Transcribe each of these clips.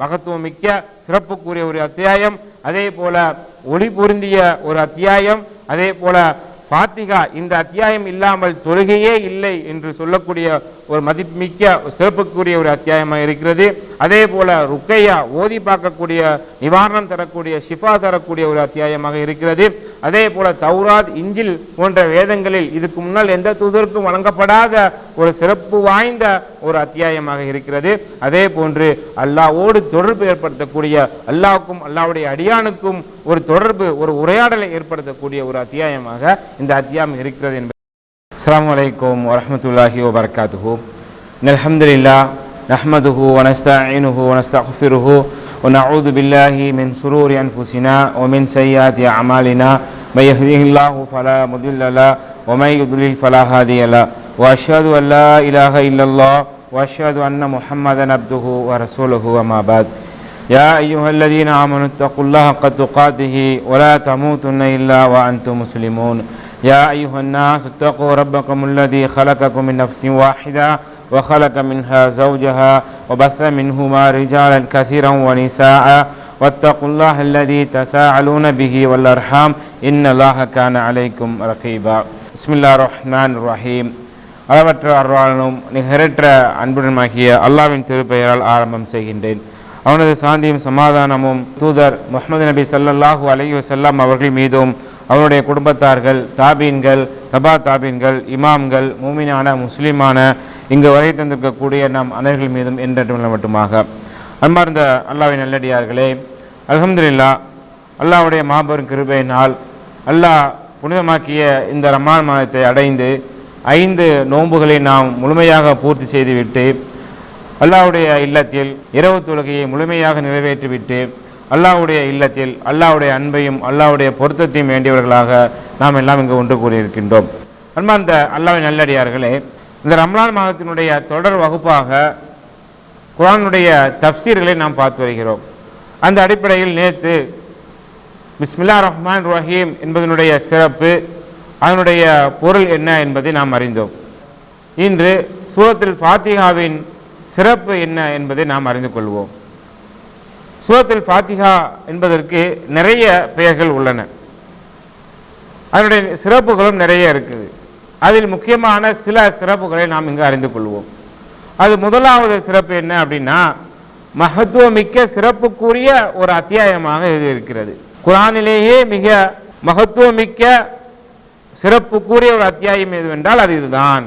மகத்துவம் மிக்க சிறப்புக்குரிய ஒரு அத்தியாயம். அதே போல ஒளி பொருந்திய ஒரு அத்தியாயம். அதே போல பாத்திகா இந்த அத்தியாயம் இல்லாமல் தொழுகையே இல்லை என்று சொல்லக்கூடிய ஒரு மதிப்புமிக்க சிறப்புக்குரிய ஒரு அத்தியாயமாக இருக்கிறது. அதே போல ருக்கையா ஓதி பார்க்கக்கூடிய நிவாரணம் தரக்கூடிய ஷிஃபா தரக்கூடிய ஒரு அத்தியாயமாக இருக்கிறது. அதே போல தௌராத் இஞ்சில் போன்ற வேதங்களில் இதுக்கு முன்னால் எந்த தூதருக்கும் வழங்கப்படாத ஒரு சிறப்பு வாய்ந்த ஒரு அத்தியாயமாக இருக்கிறது. அதே போன்று அல்லாவோடு தொடர்பு ஏற்படுத்தக்கூடிய அல்லாவுக்கும் அல்லாவுடைய அடியானுக்கும் ஒரு தொடர்பு ஒரு உரையாடலை ஏற்படுத்தக்கூடிய ஒரு அத்தியாயமாக இந்த அத்தியாயம் இருக்கிறது என்பது. அஸ்லாம் வலைக்கம் வரமத்துல்லாஹி வபரகாத்துஹு. அலமதுல்லா نحمده ونستعينه ونستغفره ونعوذ بالله من شرور أنفسنا ومن سيئات أعمالنا. من يهديه الله فلا مضل له ومن يضلل فلا هادي له. وأشهد أن لا إله إلا الله وأشهد أن محمدا عبده ورسوله وما بعد. يا أيها الذين آمنوا اتقوا الله حق تقاته ولا تموتن إلا وأنتم مسلمون. يا أيها الناس اتقوا ربكم الذي خلقكم من نفس واحدة وخلق منها زوجها وبث منهما رجالا كثيرا ونساء واتقوا الله الذي تساءلون به والأرحام إن الله كان عليكم رقيبا بسم الله الرحمن الرحيم அளவற்ற அருளாளனும் நிகரற்ற அன்புடனுமாகிய அல்லாவின் திருப்பெயரால் ஆரம்பம் செய்கின்றேன் அவனது சாந்தியும் சமாதானமும் தூதர் முகமது நபி ஸல்லல்லாஹு அலைஹி வஸல்லம் அவர்கள் மீதும் அவருடைய குடும்பத்தார்கள் தாபீன்கள் தபா தாபீன்கள் இமாம்கள் மூமினான முஸ்லீமான இங்கு வரை தந்திருக்கக்கூடிய நம் அனைவர்கள் மீதும் என்றென்று மட்டுமாக. அன்பார்ந்த அல்லாவின் நல்லடியார்களே அலமதுல்லா அல்லாவுடைய மாபெரும் கிருபையினால் அல்லாஹ் புனிதமாக்கிய இந்த ரமான் மாதத்தை அடைந்து ஐந்து நோன்புகளை நாம் முழுமையாக பூர்த்தி செய்துவிட்டு அல்லாவுடைய இல்லத்தில் இரவு தொழுகையை முழுமையாக நிறைவேற்றிவிட்டு அல்லாவுடைய இல்லத்தில் அல்லாவுடைய அன்பையும் அல்லாவுடைய பொருத்தத்தையும் வேண்டியவர்களாக நாம் எல்லாம் இங்கு ஒன்று கூடியிருக்கின்றோம் அன்பார்ந்த அல்லாவின் நல்லடியார்களே இந்த ரம்லான் மாதத்தினுடைய தொடர் வகுப்பாக குரானுடைய தப்சீர்களை நாம் பார்த்து வருகிறோம். அந்த அடிப்படையில் நேற்று பிஸ்மில்லா ரஹ்மான் ரஹீம் என்பதனுடைய சிறப்பு அதனுடைய பொருள் என்ன என்பதை நாம் அறிந்தோம். இன்று சூரத்தில் ஃபாத்திகாவின் சிறப்பு என்ன என்பதை நாம் அறிந்து கொள்வோம். சூரத்தில் ஃபாத்திகா என்பதற்கு நிறைய பெயர்கள் உள்ளன. அதனுடைய சிறப்புகளும் நிறைய இருக்குது. அதில் முக்கியமான சில சிறப்புகளை நாம் இங்கு அறிந்து கொள்வோம். அது முதலாவது சிறப்பு என்ன அப்படின்னா மகத்துவமிக்க சிறப்புக்குரிய ஒரு அத்தியாயமாக இது இருக்கிறது. குரானிலேயே மிக மகத்துவமிக்க சிறப்புக்குரிய ஒரு அத்தியாயம் எதுவென்றால் அது இதுதான்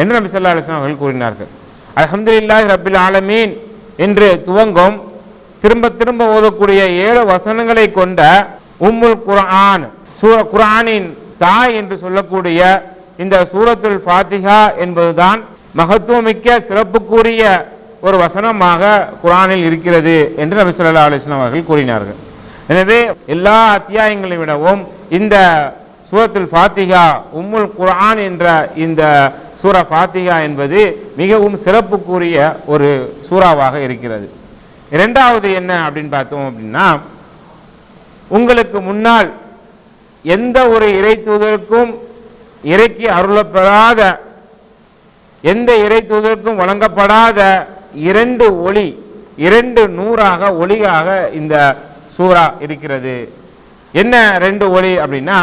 என்று நபி ஸல்லல்லாஹு அலைஹி அவர்கள் கூறினார்கள். அலமதுல்லாஹ் ரபில் ஆலமீன் என்று துவங்கும் திரும்ப திரும்ப ஓதக்கூடிய ஏழு வசனங்களை கொண்ட உம்முல் குரான் சூர குரானின் தாய் என்று சொல்லக்கூடிய இந்த சூரத்துல் ஃபாத்திஹா என்பதுதான் மகத்துவமிக்க சிறப்புக்குரிய ஒரு வசனமாக குரானில் இருக்கிறது என்று நபி சொல்லா அலிஸ்லாம் அவர்கள் கூறினார்கள். எனவே எல்லா அத்தியாயங்களை விடவும் இந்த சூரத்துல் ஃபாத்திகா உம்முல் குரான் என்ற இந்த சூரா ஃபாத்திகா என்பது மிகவும் சிறப்புக்குரிய ஒரு சூறாவாக இருக்கிறது. இரண்டாவது என்ன அப்படின்னு பார்த்தோம் அப்படின்னா உங்களுக்கு முன்னால் எந்த ஒரு இறை தூதருக்கும் இறைக்கு அருளப்படாத எந்த இறை தூதருக்கும் வழங்கப்படாத இரண்டு ஒளி இரண்டு நூறாக ஒளியாக இந்த சூரா இருக்கிறது. என்ன ரெண்டு ஒளி அப்படின்னா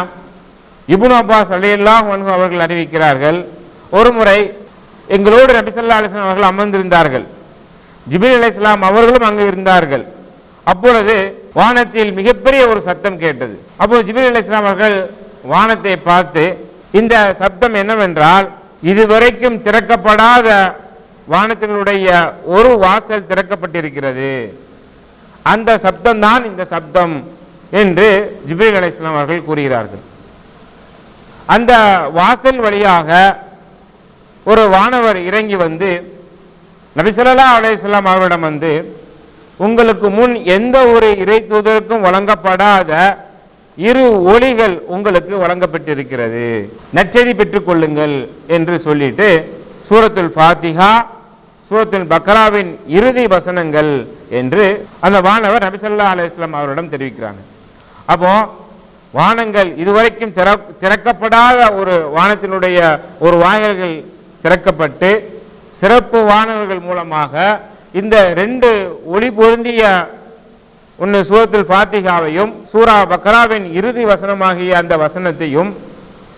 இபுன் அப்பாஸ் அலையெல்லாம் அவர்கள் அறிவிக்கிறார்கள் ஒரு முறை எங்களோடு நபிசல்லா அலிஸ்லாம் அவர்கள் அமர்ந்திருந்தார்கள். ஜிபில் அலைஹிஸ்ஸலாம் அவர்களும் அங்கு இருந்தார்கள். அப்பொழுது வானத்தில் மிகப்பெரிய ஒரு சத்தம் கேட்டது. அப்போது ஜிபில் அலைஹிஸ்ஸலாம் அவர்கள் வானத்தை பார்த்து இந்த சப்தம் என்னவென்றால் இதுவரைக்கும் திறக்கப்படாத வானத்தினுடைய ஒரு வாசல் திறக்கப்பட்டிருக்கிறது. அந்த சப்தம் தான் இந்த சப்தம் என்று ஜிபில் அலி இஸ்லாம் அவர்கள் கூறுகிறார்கள். அந்த வாசல் வழியாக ஒரு வானவர் இறங்கி வந்து நபிசல்லா அலையம் அவரிடம் வந்து உங்களுக்கு முன் எந்த ஒரு இறை தூதருக்கும் வழங்கப்படாத இரு ஒளிகள் உங்களுக்கு வழங்கப்பட்டிருக்கிறது. நற்செய்தி பெற்றுக்கொள்ளுங்கள் என்று சொல்லிட்டு சூரத்துல் ஃபாத்திஹா சூரத்துல் பக்ராவின் இறுதி வசனங்கள் என்று அந்த வானவர் நபிசல்லா அலையம் அவரிடம் தெரிவிக்கிறாங்க. அப்போ வானங்கள் இதுவரைக்கும் திற திறக்கப்படாத ஒரு வானத்தினுடைய ஒரு வாயில்கள் திறக்கப்பட்டு சிறப்பு வானவர்கள் மூலமாக இந்த ரெண்டு ஒளி பொருந்திய ஒன்று சூரத்தில் ஃபாத்திகாவையும் சூரா பக்ராவின் இறுதி வசனமாகிய அந்த வசனத்தையும்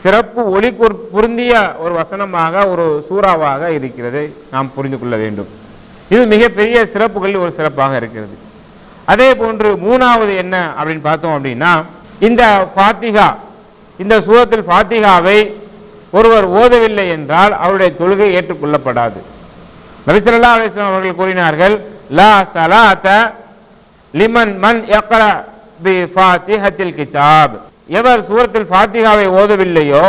சிறப்பு ஒளி பொருந்திய ஒரு வசனமாக ஒரு சூறாவாக இருக்கிறது நாம் புரிந்து கொள்ள வேண்டும். இது மிகப்பெரிய சிறப்புகளில் ஒரு சிறப்பாக இருக்கிறது. அதே போன்று மூணாவது என்ன அப்படின்னு பார்த்தோம் அப்படின்னா இந்த ஃபாத்திகா இந்த சூரத்தில் ஃபாத்திகாவை ஒருவர் ஓதவில்லை என்றால் அவருடைய தொழுகை ஏற்றுக்கொள்ளப்படாது. நபிசல்லா அலிஸ்லாம் அவர்கள் கூறினார்கள் லா சலாத்த லிமன் மன் யக்ரா பி ஃபாத்திஹத்தில் கிதாப். எவர் சூரத்தில் ஃபாத்திகாவை ஓதவில்லையோ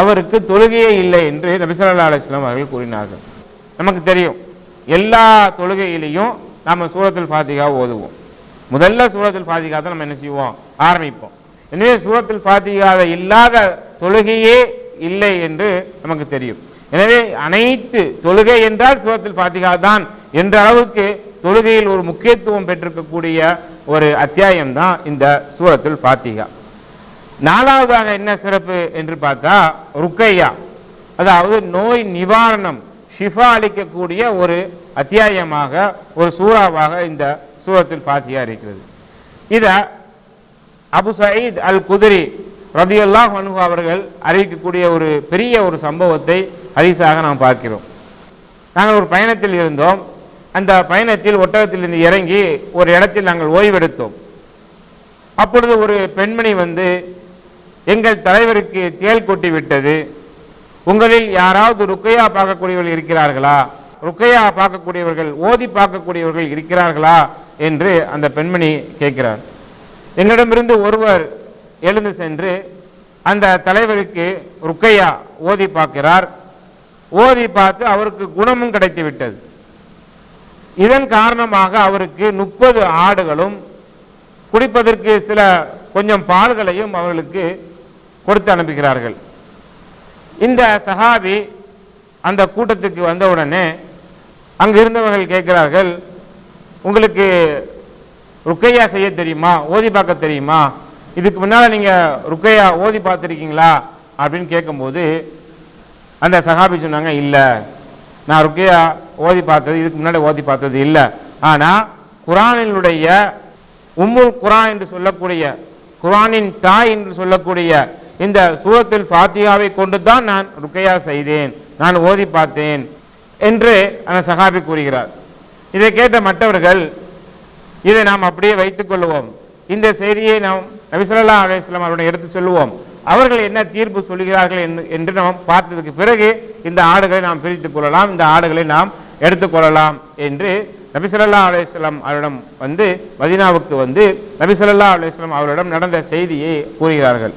அவருக்கு தொழுகையே இல்லை என்று நபிசல்லா அலிஸ்லாம் அவர்கள் கூறினார்கள். நமக்கு தெரியும் எல்லா தொழுகையிலையும் நாம் சூரத்தில் ஃபாத்திகா ஓதுவோம். முதல்ல சூரத்தில் ஃபாத்திகா தான் நம்ம என்ன செய்வோம்? ஆரம்பிப்போம். எனவே சூரத்தில் ஃபாத்திகாவை இல்லாத தொழுகையே இல்லை என்று நமக்கு தெரியும். எனவே அனைத்து தொழுகை என்றால் சூரத்தில் ஃபாத்திகா தான் என்ற அளவுக்கு தொழுகையில் ஒரு முக்கியத்துவம் பெற்றிருக்கக்கூடிய ஒரு அத்தியாயம் தான் இந்த சூரத்தில் ஃபாத்திகா நாலாவதாக என்ன சிறப்பு என்று பார்த்தா ருக்கையா அதாவது நோய் நிவாரணம் ஷிஃபா அளிக்கக்கூடிய ஒரு அத்தியாயமாக ஒரு சூறாவாக இந்த சூரத்தில் ஃபாத்தியா இருக்கிறது. இதை அபு சயீத் அல் குதிரி ரதியல்லாஹ் அன்ஹு அவர்கள் அறிவிக்கக்கூடிய ஒரு பெரிய ஒரு சம்பவத்தை ஹரிசாக நாம் பார்க்கிறோம். நாங்கள் ஒரு பயணத்தில் இருந்தோம். அந்த பயணத்தில் ஒட்டகத்திலிருந்து இறங்கி ஒரு இடத்தில் நாங்கள் ஓய்வெடுத்தோம். அப்பொழுது ஒரு பெண்மணி வந்து எங்கள் தலைவருக்கு தேள் கொட்டி விட்டது. உங்களில் யாராவது ருக்கையா பார்க்கக்கூடியவர்கள் இருக்கிறார்களா? ருக்கையா பார்க்கக்கூடியவர்கள் ஓதி பார்க்கக்கூடியவர்கள் இருக்கிறார்களா? என்று அந்த பெண்மணி கேட்கிறார். எங்களிடமிருந்து ஒருவர் எழுந்து சென்று அந்த தலைவருக்கு ருக்கையா ஓதி பார்க்கிறார். ஓதி பார்த்து அவருக்கு குணமும் கிடைத்து விட்டது. இதன் காரணமாக அவருக்கு முப்பது ஆடுகளும் குடிப்பதற்கு சில கொஞ்சம் பால்களையும் அவர்களுக்கு கொடுத்து அனுப்புகிறார்கள். இந்த சஹாபி அந்த கூட்டத்துக்கு வந்தவுடனே அங்கு இருந்தவர்கள் கேட்கிறார்கள் உங்களுக்கு ருக்கையா செய்ய தெரியுமா? ஓதி பார்க்க தெரியுமா? இதுக்கு முன்னால் நீங்கள் ருக்கையா ஓதி பார்த்துருக்கீங்களா? அப்படின்னு கேட்கும்போது அந்த சஹாபி சொன்னாங்க இல்லை. நான் ருக்கையா ஓதி பார்த்தது இதுக்கு முன்னாடி ஓதி பார்த்தது இல்லை. ஆனால் குரானினுடைய உம்முல் குரான் என்று சொல்லக்கூடிய குரானின் தாய் என்று சொல்லக்கூடிய இந்த சூரத்தில் ஃபாத்தியாவை கொண்டு தான் நான் ருக்கையா செய்தேன். நான் ஓதி பார்த்தேன். என்று அந்த சஹாபி கூறுகிறார். இதை கேட்ட மற்றவர்கள் இதை நாம் அப்படியே வைத்துக் கொள்வோம் இந்த செய்தியை நாம் நபிசல்லா அலையம் அவருடன் எடுத்து சொல்லுவோம். அவர்கள் என்ன தீர்ப்பு சொல்கிறார்கள் என்று- என்று நாம் பார்த்ததுக்கு பிறகு இந்த ஆடுகளை நாம் பிரித்துக் கொள்ளலாம். இந்த ஆடுகளை நாம் எடுத்துக்கொள்ளலாம் என்று நபிசல்லா அலையம் அவரிடம் வந்து மதீனாவுக்கு வந்து நபிசல்லா அலையம் அவரிடம் நடந்த செய்தியை கூறுகிறார்கள்.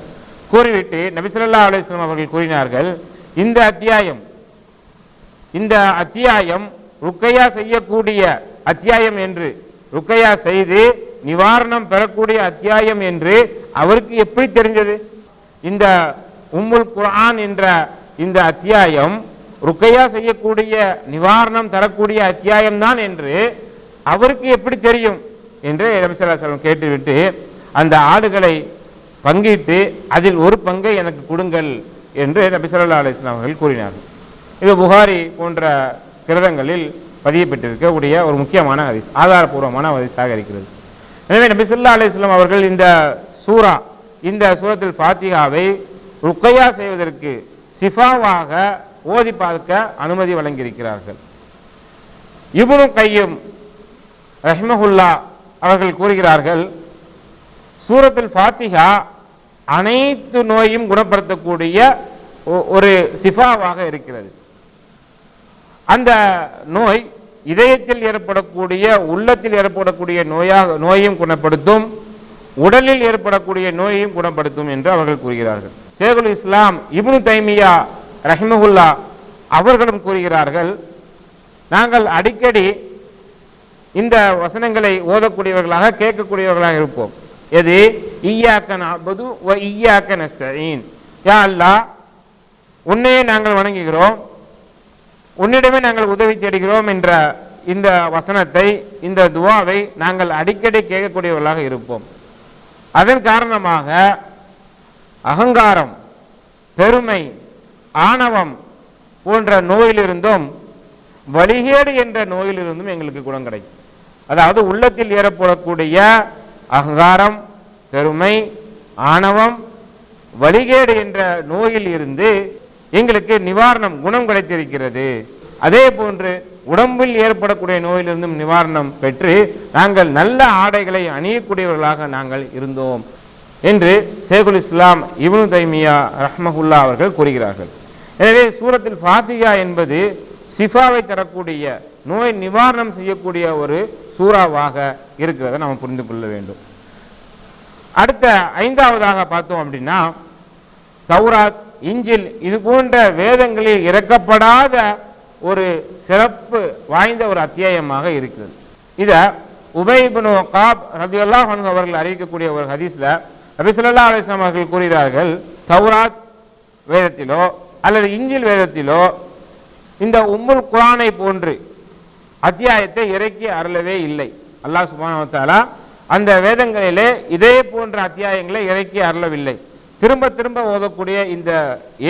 கூறிவிட்டு நபிசல்லா அலையம் அவர்கள் கூறினார்கள் இந்த அத்தியாயம் இந்த அத்தியாயம் ருக்கையா செய்யக்கூடிய அத்தியாயம் என்று ருக்கையா செய்து நிவாரணம் பெறக்கூடிய அத்தியாயம் என்று அவருக்கு எப்படி தெரிஞ்சது? இந்த உம்முல் குரான் என்ற இந்த அத்தியாயம் ருக்கையா செய்யக்கூடிய நிவாரணம் தரக்கூடிய அத்தியாயம் தான் என்று அவருக்கு எப்படி தெரியும்? என்று ரமசலாசலம் கேட்டுவிட்டு அந்த ஆடுகளை பங்கிட்டு அதில் ஒரு பங்கை எனக்கு கொடுங்கள் என்று நபிசல்லா அலிஸ்லாம் அவர்கள் கூறினார்கள். இது புகாரி போன்ற கிரதங்களில் பதியப்பட்டிருக்கக்கூடிய ஒரு முக்கியமான ஹதீஸ் ஆதாரபூர்வமான ஹதீஸாக இருக்கிறது எனவே நபி சொல்லா அலிஸ்லாம் அவர்கள் இந்த சூரா இந்த சூரத்தில் ஃபாத்திகாவை ருக்கையா செய்வதற்கு சிஃபாவாக ஓதி பார்க்க அனுமதி வழங்கியிருக்கிறார்கள். இப்னு கையும் ரஹ்மஹுல்லா அவர்கள் கூறுகிறார்கள் சூரத்தில் ஃபாத்திகா அனைத்து நோயும் குணப்படுத்தக்கூடிய ஒ- ஒரு சிஃபாவாக இருக்கிறது. அந்த நோய் இதயத்தில் ஏற்படக்கூடிய உள்ளத்தில் ஏற்படக்கூடிய நோயாக நோயையும் குணப்படுத்தும் உடலில் ஏற்படக்கூடிய நோயையும் குணப்படுத்தும் என்று அவர்கள் கூறுகிறார்கள். சேகுல் இஸ்லாம் இப்னு தைமியா ரஹிமகுல்லா அவர்களும் கூறுகிறார்கள் நாங்கள் அடிக்கடி இந்த வசனங்களை ஓதக்கூடியவர்களாக கேட்கக்கூடியவர்களாக இருப்போம். எது? ஈயாக்க நாபது ஒ ஈயாக்க யா அல்லாஹ் உன்னையே நாங்கள் வணங்குகிறோம். உன்னிடமே நாங்கள் உதவி தேடுகிறோம் என்ற இந்த வசனத்தை இந்த துவாவை நாங்கள் அடிக்கடி கேட்கக்கூடியவர்களாக இருப்போம். அதன் காரணமாக அகங்காரம் பெருமை ஆணவம் போன்ற நோயிலிருந்தும் வழிகேடு என்ற நோயிலிருந்தும் எங்களுக்கு குணம் கிடைக்கும். அதாவது உள்ளத்தில் ஏற்படக்கூடிய அகங்காரம் பெருமை ஆணவம் வழிகேடு என்ற நோயில் இருந்து எங்களுக்கு நிவாரணம் குணம் கிடைத்திருக்கிறது. அதே போன்று உடம்பில் ஏற்படக்கூடிய நோயிலிருந்தும் நிவாரணம் பெற்று நாங்கள் நல்ல ஆடைகளை அணியக்கூடியவர்களாக நாங்கள் இருந்தோம் என்று சேகுல் இஸ்லாம் இவனு தைமியா ரஹ்மகுல்லா அவர்கள் கூறுகிறார்கள். எனவே சூரத்தில் ஃபாத்தியா என்பது சிஃபாவை தரக்கூடிய நோய் நிவாரணம் செய்யக்கூடிய ஒரு சூறாவாக இருக்கிறதை நாம் புரிந்து கொள்ள வேண்டும். அடுத்த ஐந்தாவதாக பார்த்தோம் அப்படின்னா தௌராத் இஞ்சில் இது போன்ற வேதங்களில் இறக்கப்படாத ஒரு சிறப்பு வாய்ந்த ஒரு அத்தியாயமாக இருக்கிறது இதை உபைபனு காப் ரதியுல்லாஹ் அவர்கள் அறிவிக்கக்கூடிய ஒரு ஹதீஸ்ல நபி அலிஸ்லாம் அவர்கள் கூறுகிறார்கள் தௌராத் வேதத்திலோ அல்லது இஞ்சில் வேதத்திலோ இந்த உம்முல் குரானை போன்று அத்தியாயத்தை இறக்கி அருளவே இல்லை. அல்லாஹ் சுப்ஹானஹு அந்த வேதங்களிலே இதே போன்ற அத்தியாயங்களை இறக்கி அருளவில்லை. திரும்ப திரும்ப ஓதக்கூடிய இந்த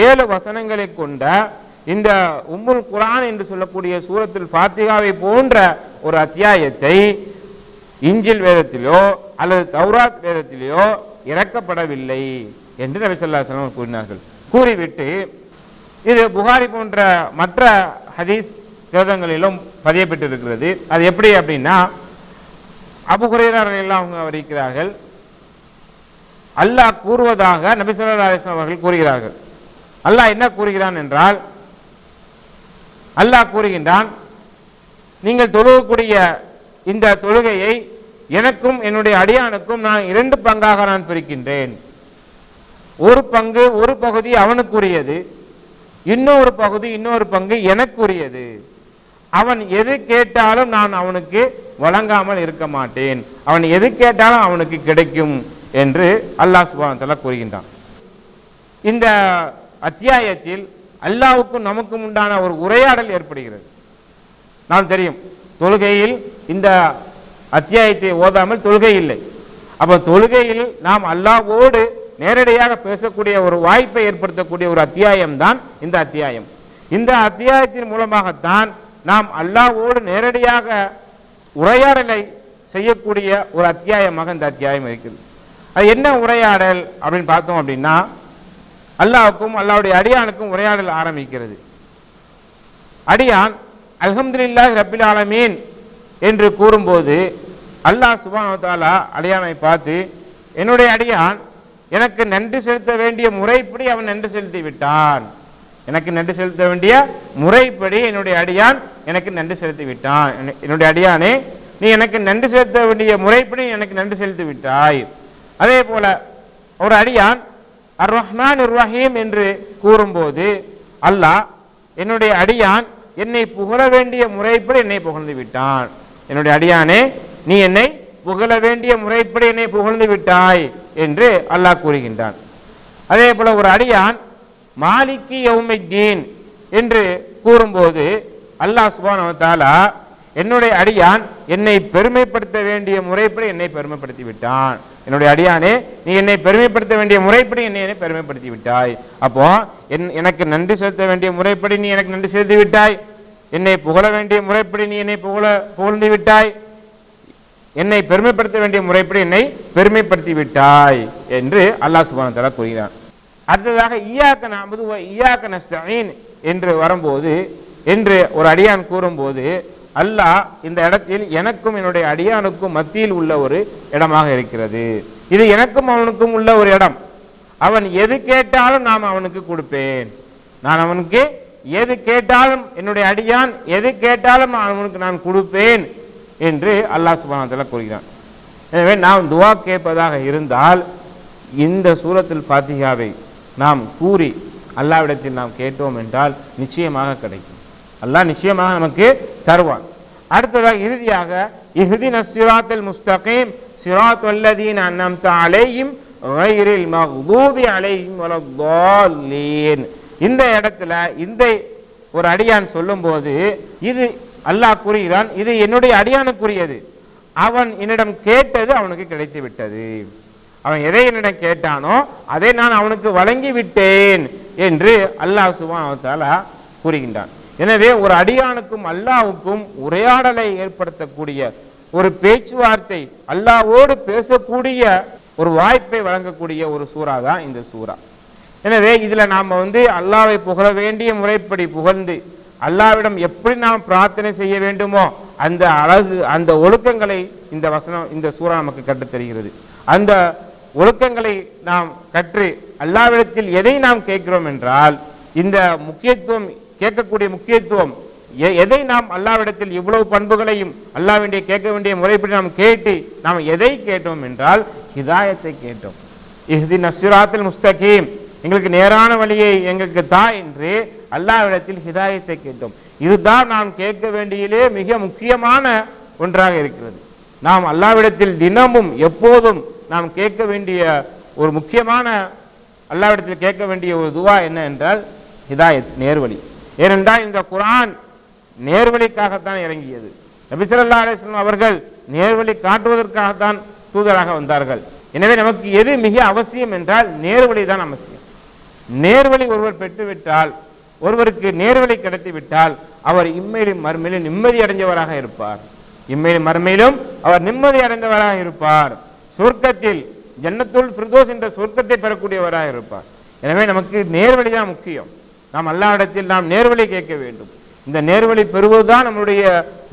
ஏழு வசனங்களை கொண்ட இந்த உம்முல் குரான் என்று சொல்லக்கூடிய சூரத்தில் ஃபாத்திகாவை போன்ற ஒரு அத்தியாயத்தை இஞ்சில் வேதத்திலோ அல்லது தௌராத் வேதத்திலேயோ இறக்கப்படவில்லை என்று நபி ஸல்லல்லாஹு கூறினார்கள். கூறிவிட்டு இது புகாரி போன்ற மற்ற ஹதீஸ் வேதங்களிலும் பதியப்பட்டிருக்கிறது. அது எப்படி அப்படின்னா அபு எல்லாம் அவங்க இருக்கிறார்கள் அல்லாஹ் கூறுவதாக நபி ஸல்லல்லாஹு அவர்கள் கூறுகிறார்கள். அல்லாஹ் என்ன கூறுகிறான் என்றால் அல்லாஹ் கூறுகின்றான் நீங்கள் தொழுகக்கூடிய இந்த தொழுகையை எனக்கும் என்னுடைய அடியானுக்கும் நான் இரண்டு பங்காக நான் பிரிக்கின்றேன். ஒரு பங்கு ஒரு பகுதி அவனுக்குரியது இன்னொரு பகுதி இன்னொரு பங்கு எனக்குரியது. அவன் எது கேட்டாலும் நான் அவனுக்கு வழங்காமல் இருக்க மாட்டேன். அவன் எது கேட்டாலும் அவனுக்கு கிடைக்கும். என்று அல்லாஹ் சுப்ஹானஹு கூறுகின்றான். இந்த அத்தியாயத்தில் அல்லாவுக்கும் நமக்கும் உண்டான ஒரு உரையாடல் ஏற்படுகிறது. நாம் தெரியும் தொழுகையில் இந்த அத்தியாயத்தை ஓதாமல் தொழுகை இல்லை. அப்போ தொழுகையில் நாம் அல்லாவோடு நேரடியாக பேசக்கூடிய ஒரு வாய்ப்பை ஏற்படுத்தக்கூடிய ஒரு அத்தியாயம் தான் இந்த அத்தியாயம். இந்த அத்தியாயத்தின் மூலமாகத்தான் நாம் அல்லாவோடு நேரடியாக உரையாடலை செய்யக்கூடிய ஒரு அத்தியாயமாக இந்த அத்தியாயம் இருக்கிறது. அது என்ன உரையாடல் அப்படின்னு பார்த்தோம் அப்படின்னா அல்லாவுக்கும் அல்லாவுடைய அடியானுக்கும் உரையாடல் ஆரம்பிக்கிறது. அடியான் அல்ஹம்துலில்லாஹ் ரபில் ஆலமீன் என்று கூறும்போது அல்லாஹ் சுபானத்தாலா அடியானை பார்த்து என்னுடைய அடியான் எனக்கு நன்றி செலுத்த வேண்டிய முறைப்படி அவன் நன்றி செலுத்தி விட்டான். எனக்கு நன்றி செலுத்த வேண்டிய முறைப்படி என்னுடைய அடியான் எனக்கு நன்றி செலுத்தி விட்டான். என்னுடைய அடியானே நீ எனக்கு நன்றி செலுத்த வேண்டிய முறைப்படி எனக்கு நன்றி செலுத்தி விட்டாய். அதே போல ஒரு அடியான் அர் ரஹ்மான் ரஹீம் என்று கூறும்போது அல்லாஹ் என்னுடைய அடியான் என்னை புகழ வேண்டிய முறைப்படி என்னை புகழ்ந்து விட்டான். என்னுடைய அடியானே நீ என்னை புகழ வேண்டிய முறைப்படி என்னை புகழ்ந்து விட்டாய் என்று அல்லாஹ் கூறுகின்றான். அதே போல ஒரு அடியான் மாலிக்கி யௌமித்தீன் என்று கூறும்போது அல்லாஹ் சுப்ஹானஹு தாலா என்னுடைய அடியான் என்னை பெருமைப்படுத்த வேண்டிய முறைப்படி என்னை பெருமைப்படுத்தி விட்டான் என்னுடைய அடியானே நீ என்னை பெருமைப்படுத்த வேண்டிய முறைப்படி என்னை என்னை பெருமைப்படுத்தி விட்டாய் அப்போ என் எனக்கு நன்றி செலுத்த வேண்டிய முறைப்படி நீ எனக்கு நன்றி செலுத்தி விட்டாய் என்னை புகழ வேண்டிய முறைப்படி நீ என்னை புகழ புகழ்ந்து விட்டாய் என்னை பெருமைப்படுத்த வேண்டிய முறைப்படி என்னை பெருமைப்படுத்தி விட்டாய் என்று அல்லாஹ் சுப்ஹானஹு கூறுகிறான். அடுத்ததாக ஈயாக்க நஅபுது வ ஈயாக்க நஸ்தஈன் என்று வரும்போது என்று ஒரு அடியான் கூறும்போது அல்லாஹ் இந்த இடத்தில் எனக்கும் என்னுடைய அடியானுக்கும் மத்தியில் உள்ள ஒரு இடமாக இருக்கிறது. இது எனக்கும் அவனுக்கும் உள்ள ஒரு இடம். அவன் எது கேட்டாலும் நாம் அவனுக்கு கொடுப்பேன். நான் அவனுக்கு எது கேட்டாலும் என்னுடைய அடியான் எது கேட்டாலும் அவனுக்கு நான் கொடுப்பேன் என்று அல்லாஹ் சுபானத்தில் கூறுகிறான். எனவே நாம் துவா கேட்பதாக இருந்தால் இந்த சூரத்தில் ஃபாத்திகாவை நாம் கூறி அல்லாவிடத்தில் நாம் கேட்டோம் என்றால் நிச்சயமாக கிடைக்கும். அல்லாஹ் நிச்சயமாக நமக்கு தருவான். அடுத்ததாக இறுதியாக இஹ்தின சிராத்தல் முஸ்தகீம் சிராத் வல்லதீன் அன்னம்த அலையும் வயிறில் மக்தூபி அலையும் வலத்தாலீன் இந்த இடத்துல இந்த ஒரு அடியான் சொல்லும்போது இது அல்லாஹ் கூறுகிறான் இது என்னுடைய அடியானுக்குரியது. அவன் என்னிடம் கேட்டது அவனுக்கு கிடைத்து விட்டது. அவன் எதை என்னிடம் கேட்டானோ அதை நான் அவனுக்கு வழங்கி விட்டேன் என்று அல்லாஹ் சுபான் அவத்தாலா கூறுகின்றான். எனவே ஒரு அடியானுக்கும் அல்லாவுக்கும் உரையாடலை ஏற்படுத்தக்கூடிய ஒரு பேச்சுவார்த்தை அல்லாவோடு பேசக்கூடிய ஒரு வாய்ப்பை வழங்கக்கூடிய ஒரு சூறா தான் இந்த சூறா. எனவே இதில் நாம் வந்து அல்லாவை புகழ வேண்டிய முறைப்படி புகழ்ந்து அல்லாவிடம் எப்படி நாம் பிரார்த்தனை செய்ய வேண்டுமோ அந்த அழகு அந்த ஒழுக்கங்களை இந்த வசனம் இந்த சூறா நமக்கு கற்றுத் தருகிறது. அந்த ஒழுக்கங்களை நாம் கற்று அல்லாவிடத்தில் எதை நாம் கேட்கிறோம் என்றால் இந்த முக்கியத்துவம் கேட்கக்கூடிய முக்கியத்துவம். எ- எதை நாம் அல்லாவிடத்தில் இவ்வளவு பண்புகளையும் அல்லாஹ் வேண்டிய கேட்க வேண்டிய முறைப்படி நாம் கேட்டு நாம் எதை கேட்டோம் என்றால் ஹிதாயத்தை கேட்டோம். இஹ்தி நசுராத்தில் முஸ்தகீம். எங்களுக்கு நேரான வழியை எங்களுக்கு தா என்று அல்லாவிடத்தில் ஹிதாயத்தை கேட்டோம். இதுதான் நாம் கேட்க வேண்டியிலே மிக முக்கியமான ஒன்றாக இருக்கிறது. நாம் அல்லாவிடத்தில் தினமும் எப்போதும் நாம் கேட்க வேண்டிய ஒரு முக்கியமான அல்லாவிடத்தில் கேட்க வேண்டிய ஒரு துவா என்ன என்றால் ஹிதாயத் நேர்வழி. ஏனென்றால் இந்த குரான் நேர்வழிக்காகத்தான் இறங்கியது. நபிசல்லா அலிஸ்லாம் அவர்கள் நேர்வழி காட்டுவதற்காகத்தான் தூதராக வந்தார்கள். எனவே நமக்கு எது மிக அவசியம் என்றால் நேர்வழி தான் அவசியம். நேர்வழி ஒருவர் பெற்றுவிட்டால் ஒருவருக்கு நேர்வழி கிடைத்துவிட்டால் அவர் இம்மையிலும் மறுமையிலும் நிம்மதி அடைஞ்சவராக இருப்பார். இம்மையிலும் மறுமையிலும் அவர் நிம்மதி அடைந்தவராக இருப்பார். சொர்க்கத்தில் ஜன்னத்துல் ஃபிர்தோஸ் என்ற சொர்க்கத்தை பெறக்கூடியவராக இருப்பார். எனவே நமக்கு நேர்வழி தான் முக்கியம். நாம் அல்லாஹ்விடத்தில் நாம் நேர்வழி கேட்க வேண்டும். இந்த நேர்வழி பெறுவதுதான் நம்மளுடைய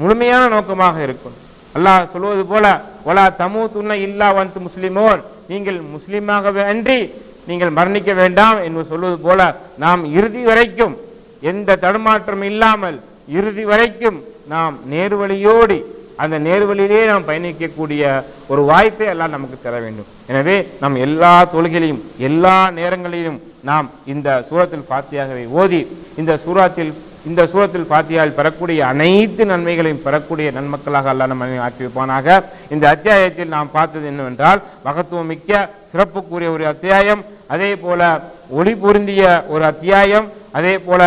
முழுமையான நோக்கமாக இருக்கும். அல்லாஹ் சொல்வது போல ஒலா தமு துண்ண இல்லா வந்து முஸ்லிமோன். நீங்கள் முஸ்லீமாக அன்றி நீங்கள் மரணிக்க வேண்டாம் என்று சொல்வது போல நாம் இறுதி வரைக்கும் எந்த தடுமாற்றம் இல்லாமல் இறுதி வரைக்கும் நாம் நேர்வழியோடி அந்த நேர்வழியிலே நாம் பயணிக்கக்கூடிய ஒரு வாய்ப்பை எல்லாம் நமக்கு தர வேண்டும். எனவே நாம் எல்லா தொழுகையிலையும் எல்லா நேரங்களிலும் நாம் இந்த சூரத்தில் பாத்தியாகவே ஓதி இந்த சூராத்தில் இந்த சூரத்தில் பாத்தியாவில் பெறக்கூடிய அனைத்து நன்மைகளையும் பெறக்கூடிய நன்மக்களாக அல்ல நம்ம ஆக்கிவிப்பானாக இந்த அத்தியாயத்தில் நாம் பார்த்தது என்னவென்றால் மகத்துவம் மிக்க சிறப்புக்குரிய ஒரு அத்தியாயம் அதே போல ஒளி பொருந்திய ஒரு அத்தியாயம் அதே போல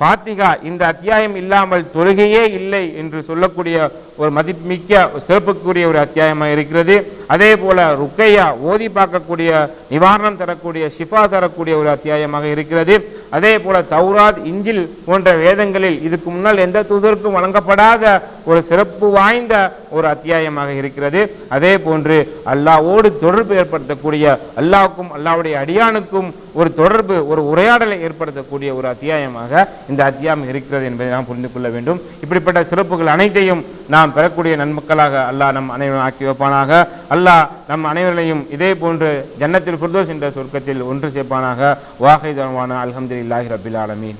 பாத்திகா இந்த அத்தியாயம் இல்லாமல் தொழுகையே இல்லை என்று சொல்லக்கூடிய ஒரு மதிப்புமிக்க சிறப்புக்குரிய ஒரு அத்தியாயமாக இருக்கிறது. அதே போல ருக்கையா ஓதி பார்க்கக்கூடிய நிவாரணம் தரக்கூடிய ஷிஃபா தரக்கூடிய ஒரு அத்தியாயமாக இருக்கிறது. அதே போல தௌராத் இஞ்சில் போன்ற வேதங்களில் இதுக்கு முன்னால் எந்த தூதருக்கும் வழங்கப்படாத ஒரு சிறப்பு வாய்ந்த ஒரு அத்தியாயமாக இருக்கிறது. அதே போன்று அல்லாவோடு தொடர்பு ஏற்படுத்தக்கூடிய அல்லாவுக்கும் அல்லாவுடைய அடியானுக்கும் ஒரு தொடர்பு ஒரு உரையாடலை ஏற்படுத்தக்கூடிய ஒரு அத்தியாயமாக இந்த அத்தியாயம் இருக்கிறது என்பதை நாம் புரிந்து கொள்ள வேண்டும். இப்படிப்பட்ட சிறப்புகள் அனைத்தையும் நாம் பெறக்கூடிய நன்மக்களாக அல்லாஹ் நம் அனைவரும் ஆக்கி வைப்பானாக. அல்லாஹ் நம் அனைவரையும் இதே போன்று ஜன்னத்தில் ஃபிர்தோஸ் என்ற சொர்க்கத்தில் ஒன்று சேர்ப்பானாக. வாஹை தருவான அல்ஹம்துலில்லாஹி ரபில் ஆலமீன்.